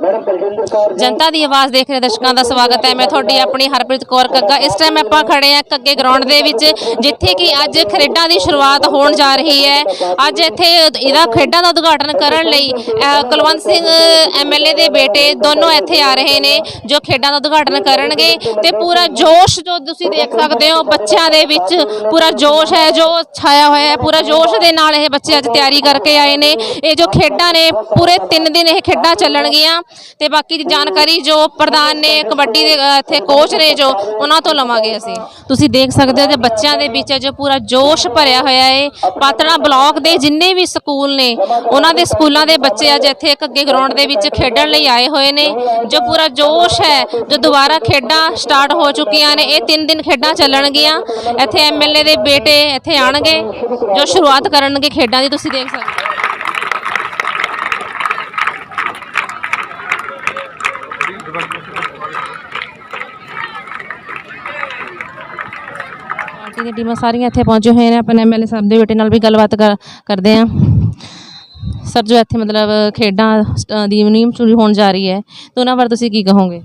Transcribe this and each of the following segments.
ਜਨਤਾ ਦੀ ਆਵਾਜ਼ ਦੇਖ ਰਹੇ ਦਰਸ਼ਕਾਂ ਦਾ ਸਵਾਗਤ ਹੈ। ਮੈਂ ਤੁਹਾਡੀ ਆਪਣੀ ਹਰਪ੍ਰੀਤ ਕੌਰ ਕੱਗਾ। ਇਸ ਟਾਈਮ ਆਪਾਂ ਖੜੇ ਆ ਕੱਗੇ ਗਰਾਊਂਡ ਦੇ ਵਿੱਚ, ਜਿੱਥੇ ਕਿ ਅੱਜ ਖੇਡਾਂ ਦੀ ਸ਼ੁਰੂਆਤ ਹੋਣ ਜਾ ਰਹੀ ਹੈ। ਅੱਜ ਇੱਥੇ ਇਹਦਾ ਖੇਡਾਂ ਦਾ ਉਦਘਾਟਨ ਕਰਨ ਲਈ ਕੁਲਵੰਤ ਸਿੰਘ ਐਮਐਲਏ ਦੇ ਬੇਟੇ ਦੋਨੋਂ ਇੱਥੇ ਆ ਰਹੇ ਨੇ, ਜੋ ਖੇਡਾਂ ਦਾ ਉਦਘਾਟਨ ਕਰਨਗੇ। ਤੇ ਪੂਰਾ ਜੋਸ਼ ਜੋ ਤੁਸੀਂ ਦੇਖ ਸਕਦੇ ਹੋ, ਬੱਚਿਆਂ ਦੇ ਵਿੱਚ ਪੂਰਾ ਜੋਸ਼ ਹੈ, ਜੋ ਛਾਇਆ ਹੋਇਆ ਹੈ। ਪੂਰਾ ਜੋਸ਼ ਦੇ ਨਾਲ ਇਹ ਬੱਚੇ ਅੱਜ ਤਿਆਰੀ ਕਰਕੇ ਆਏ ਨੇ। ਇਹ ਜੋ ਖੇਡਾਂ ਨੇ, ਪੂਰੇ 3 ਦਿਨ ਇਹ ਖੇਡਾਂ ਚੱਲਣਗੀਆਂ। ਤੇ ਬਾਕੀ ਦੀ ਜਾਣਕਾਰੀ ਜੋ ਪ੍ਰਧਾਨ ਨੇ ਕਬੱਡੀ ਦੇ ਅ, ਇੱਥੇ ਕੋਚ ਨੇ ਜੋ ਉਹਨਾਂ ਤੋਂ ਲਵਾਂਗੇ ਅਸੀਂ। ਤੁਸੀਂ ਦੇਖ ਸਕਦੇ ਹੋ ਕਿ ਬੱਚਿਆਂ ਦੇ ਵਿੱਚ ਜੋ ਪੂਰਾ ਜੋਸ਼ ਭਰਿਆ ਹੋਇਆ ਹੈ ਪਾਤੜਾ ਬਲਾਕ ਦੇ ਜਿੰਨੇ ਵੀ ਸਕੂਲ ਨੇ ਉਹਨਾਂ ਦੇ ਸਕੂਲਾਂ ਦੇ ਬੱਚੇ ਅੱਜ ਇੱਥੇ ਇੱਕ ਅੱਗੇ ਗਰਾਊਂਡ ਦੇ ਵਿੱਚ ਖੇਡਣ ਲਈ ਆਏ ਹੋਏ ਨੇ। ਜੋ ਪੂਰਾ ਜੋਸ਼ ਹੈ ਜੋ ਦੁਬਾਰਾ ਖੇਡਾਂ ਸਟਾਰਟ ਹੋ ਚੁੱਕੀਆਂ ਨੇ ਇਹ ਤਿੰਨ ਦਿਨ ਖੇਡਾਂ ਚੱਲਣਗੀਆਂ। ਇੱਥੇ ਐਮਐਲਏ ਦੇ ਬੇਟੇ ਇੱਥੇ ਆਣਗੇ ਜੋ ਸ਼ੁਰੂਆਤ ਕਰਨਗੇ ਖੇਡਾਂ ਦੀ ਤੁਸੀਂ ਦੇਖ ਸਕਦੇ ਹੋ। ਪਾਰਟੀ ਦੀਆਂ ਟੀਮਾਂ ਸਾਰੀਆਂ ਇੱਥੇ ਪਹੁੰਚੇ ਹੋਏ ਨੇ, ਆਪਣੇ ਐਮਐਲਏ ਸਾਹਿਬ ਦੇ ਬੇਟੇ ਨਾਲ ਵੀ ਗੱਲਬਾਤ ਕਰਦੇ ਆ ਸਰ ਜੋ ਇੱਥੇ ਮਤਲਬ ਖੇਡਾਂ ਦੀ ਨੀਮ ਚੁਰੀ ਹੋਣ ਜਾ ਰਹੀ ਹੈ, ਤਾਂ ਉਹਨਾਂ ਬਾਰੇ ਤੁਸੀਂ ਕੀ ਕਹੋਗੇ?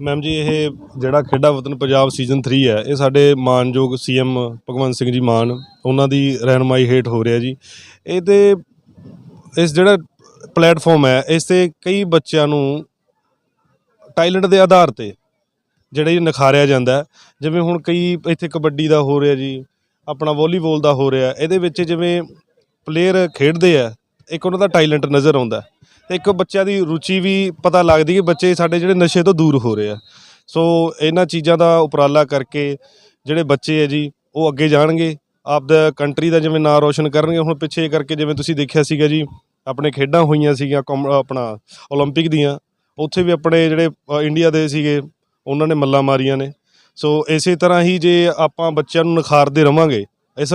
ਮੈਮ ਜੀ, ਇਹ ਜਿਹੜਾ ਖੇਡਾਂ ਵਤਨ ਪੰਜਾਬ ਸੀਜ਼ਨ 3 ਹੈ, ਇਹ ਸਾਡੇ ਮਾਨਯੋਗ ਸੀਐਮ ਭਗਵੰਤ ਸਿੰਘ ਜੀ ਮਾਨ, ਉਹਨਾਂ ਦੀ ਰਹਿਨਮਾਈ ਹੇਠ ਹੋ ਰਿਹਾ ਜੀ। ਇਹ ਤੇ ਇਸ ਜਿਹੜਾ ਪਲੇਟਫਾਰਮ ਹੈ, ਇਸ ਤੇ ਕਈ ਬੱਚਿਆਂ ਨੂੰ ਟੈਲੈਂਟ ਦੇ ਆਧਾਰ ਤੇ ਜਿਹੜੇ ਇਹ ਨਿਖਾਰਿਆ ਜਾਂਦਾ ਹੈ। ਜਿਵੇਂ ਹੁਣ ਕਈ ਇੱਥੇ ਕਬੱਡੀ ਦਾ ਹੋ ਰਿਹਾ ਜੀ ਆਪਣਾ ਵਾਲੀਬਾਲ ਦਾ ਹੋ ਰਿਹਾ ਇਹਦੇ ਵਿੱਚ ਜਿਵੇਂ ਪਲੇਅਰ ਖੇਡਦੇ ਆ ਇੱਕ ਉਹਨਾਂ ਦਾ ਟੈਲੈਂਟ ਨਜ਼ਰ ਆਉਂਦਾ ਹੈ। ਤੇ ਇੱਕ ਬੱਚਿਆਂ ਦੀ ਰੁਚੀ ਵੀ ਪਤਾ ਲੱਗਦੀ ਕਿ ਬੱਚੇ ਸਾਡੇ ਜਿਹੜੇ ਨਸ਼ੇ ਤੋਂ ਦੂਰ ਹੋ ਰਹੇ ਆ ਸੋ ਇਹਨਾਂ ਚੀਜ਼ਾਂ ਦਾ ਉਪਰਾਲਾ ਕਰਕੇ ਜਿਹੜੇ ਬੱਚੇ ਹੈ ਜੀ ਉਹ ਅੱਗੇ ਜਾਣਗੇ ਆਪਦਾ ਕੰਟਰੀ ਦਾ ਜਿਵੇਂ ਨਾਂ ਰੋਸ਼ਨ ਕਰਨਗੇ ਹੁਣ ਪਿੱਛੇ ਕਰਕੇ ਜਿਵੇਂ ਤੁਸੀਂ ਦੇਖਿਆ ਸੀਗਾ ਜੀ ਆਪਣੇ ਖੇਡਾਂ ਹੋਈਆਂ ਸੀਗੀਆਂ ਕੌਮ- ਆਪਣਾ 올림픽 ਦੀਆਂ ਉੱਥੇ ਵੀ ਆਪਣੇ ਜਿਹੜੇ ਇੰਡੀਆ ਦੇ ਸੀਗੇ, ਉਹਨਾਂ ਨੇ ਮੱਲਾਂ ਮਾਰੀਆਂ ਨੇ। ਸੋ ਇਸੇ ਤਰ੍ਹਾਂ ਹੀ ਜੇ ਆਪਾਂ ਬੱਚਿਆਂ ਨੂੰ ਨਿਖਾਰਦੇ ਰਵਾਂਗੇ, ਇਸ